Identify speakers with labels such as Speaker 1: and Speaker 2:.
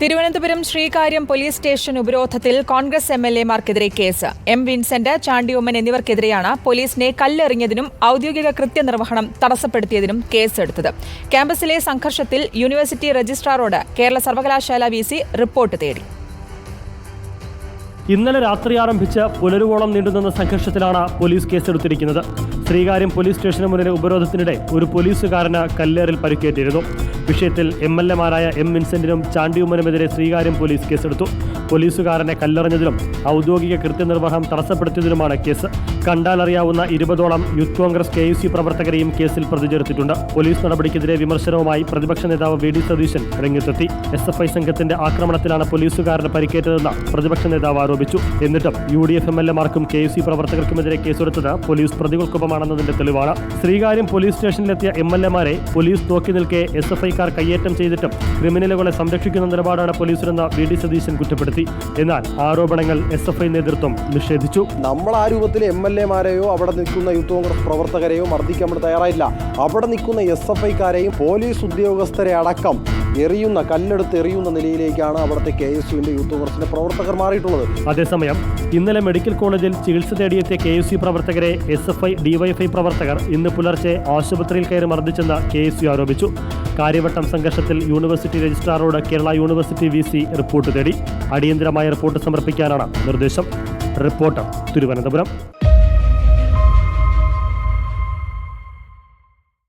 Speaker 1: Thiruvananthapuram Sreekaryam police station ഉപരോധത്തിൽ Congress M L എമാർക്കെതിരെ case. M Vincent Chandy Oommen എന്നിവർക്കെതിരെയാണ് പോലീസിനെ കല്ലെറിഞ്ഞതിനും ഔദ്യോഗിക കൃത്യനിർവഹണം തടസ്സപ്പെടുത്തിയതിനും കേസെടുത്തത്. ക്യാമ്പസിലെ സംഘർഷത്തിൽ യൂണിവേഴ്സിറ്റി രജിസ്ട്രാറോട് കേരള സർവകലാശാല വി റിപ്പോർട്ട് തേടി.
Speaker 2: ഇന്നലെ രാത്രി ആരംഭിച്ച് പുലരുവോളം നീണ്ടുനിന്ന സംഘർഷത്തിലാണ് പോലീസ് കേസെടുത്തിരിക്കുന്നത്. ശ്രീകാര്യം പോലീസ് സ്റ്റേഷന് മുന്നിലെ ഉപരോധത്തിനിടെ ഒരു പോലീസുകാരന് കല്ലേറിൽ പരിക്കേറ്റിരുന്നു. വിഷയത്തിൽ എം എൽ എമാരായ എം വിൻസെന്റിനും ചാണ്ടിയുമ്മനുമെതിരെ ശ്രീകാര്യം പോലീസ് കേസെടുത്തു. പോലീസുകാരനെ കല്ലെറിഞ്ഞതിലും ഔദ്യോഗിക കൃത്യനിർവഹണം തടസ്സപ്പെടുത്തിയതിലുമാണ് കേസ്. കണ്ടാലറിയാവുന്ന ഇരുപതോളം യൂത്ത് കോൺഗ്രസ് കെ പ്രവർത്തകരെയും കേസിൽ പ്രതിചേർത്തിട്ടുണ്ട്. പോലീസ് നടപടിക്കെതിരെ വിമർശനവുമായി പ്രതിപക്ഷ നേതാവ് വി ഡി സതീശൻ രംഗത്തെത്തി. എസ് എഫ് ഐ സംഘത്തിന്റെ ആക്രമണത്തിലാണ് പോലീസുകാരന് പരിക്കേറ്റതെന്ന് പ്രതിപക്ഷ നേതാവ് ആരോപിച്ചു. എന്നിട്ടും U D F M L എമാർക്കും K U C പ്രവർത്തകർക്കുമെതിരെ കേസെടുത്തത് പോലീസ് പ്രതികൾക്കൊപ്പമാണെന്നതിന്റെ തെളിവാണ്. ശ്രീകാര്യം പോലീസ് സ്റ്റേഷനിലെത്തിയ എം എൽ എമാരെ പോലീസ് തോക്കി നിൽക്കെ എസ് എഫ് ഐക്കാർ കയ്യേറ്റം ചെയ്തിട്ടും ക്രിമിനലുകളെ സംരക്ഷിക്കുന്ന നിലപാടാണ് പോലീസിനെന്ന് വി ഡി സതീശൻ കുറ്റപ്പെടുത്തി. എന്നാൽ ആരോപണങ്ങൾ എസ് എഫ് ഐ നേതൃത്വം നിഷേധിച്ചു.
Speaker 3: നമ്മൾ ആ രൂപത്തിൽ എം എൽ എമാരെയോ അവിടെ നിൽക്കുന്ന യൂത്ത് കോൺഗ്രസ് പ്രവർത്തകരെയോ മർദ്ദിക്കാൻ നമ്മൾ തയ്യാറായില്ല. അവിടെ നിൽക്കുന്ന എസ് എഫ് ഐക്കാരെയും പോലീസ് ഉദ്യോഗസ്ഥരെ അടക്കം എറിയുന്ന കല്ലെടുത്ത് എറിയുന്ന നിലയിലേക്കാണ് അവിടുത്തെ കെ എസ് യുവിന്റെ യൂത്ത് കോൺഗ്രസിന്റെ പ്രവർത്തകർ മാറിയിട്ടുള്ളത്.
Speaker 2: അതേസമയം ഇന്നലെ മെഡിക്കൽ കോളേജിൽ ചികിത്സ തേടിയെത്തിയ കെ എസ് യു പ്രവർത്തകരെ എസ് എഫ് ഐ ഡിവൈഎഫ്ഐ പ്രവർത്തകർ ഇന്ന് പുലർച്ചെ ആശുപത്രിയിൽ കയറി മർദ്ദിച്ചെന്ന് കെ എസ് യു ആരോപിച്ചു. കാര്യവട്ടം സംഘർഷത്തിൽ university രജിസ്ട്രാറോട് Kerala university V C report തേടി. അടിയന്തരമായ റിപ്പോർട്ട് സമർപ്പിക്കാനാണ് നിർദ്ദേശം. റിപ്പോർട്ടർ തിരുവനന്തപുരം.